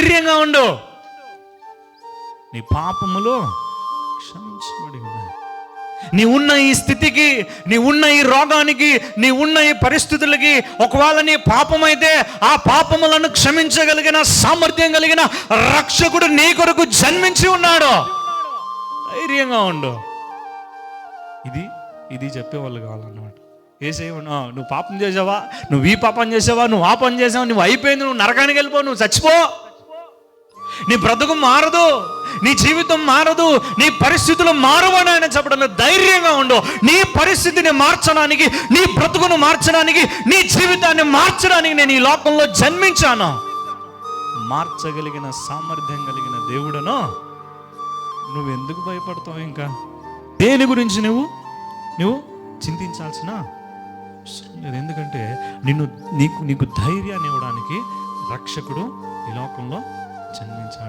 ధైర్యంగా ఉండు. నీ పాపములు క్షమించబడి ఉన్నాయి నీ ఉన్న ఈ స్థితికి నీ ఉన్న ఈ రోగానికి నీ ఉన్న ఈ పరిస్థితులకి ఒకవేళ నీ పాపమైతే ఆ పాపములను క్షమించగలిగిన సామర్థ్యం కలిగిన రక్షకుడు నీ కొరకు జన్మించి ఉన్నాడు. ధైర్యంగా ఉండు. ఇది ఇది చెప్పేవాళ్ళు కావాలన్నమాట. ఏ నువ్వు పాపం చేసావా? నువ్వు ఈ పాపం చేసావా? నువ్వు ఆ పని చేసావా? నువ్వు అయిపోయింది నువ్వు నరకానికి వెళ్ళిపో నువ్వు చచ్చిపో. నీ బ్రతుకు మారదు నీ జీవితం మారదు నీ పరిస్థితులు మారవని ఆయన చెప్పడం ధైర్యంగా ఉండు. నీ పరిస్థితిని మార్చడానికి నీ బ్రతుకును మార్చడానికి నీ జీవితాన్ని మార్చడానికి నేను ఈ లోకంలో జన్మించాను. మార్చగలిగిన సామర్థ్యం కలిగిన దేవుడను నువ్వు ఎందుకు భయపడతావు ఇంకా? దేని గురించి నువ్వు? నువ్వు చింతించాల్సిన అవసరం లేదు. ఎందుకంటే నిన్ను నీకు నీకు ధైర్యాన్ని ఇవ్వడానికి రక్షకుడు ఈ లోకంలో 真的假的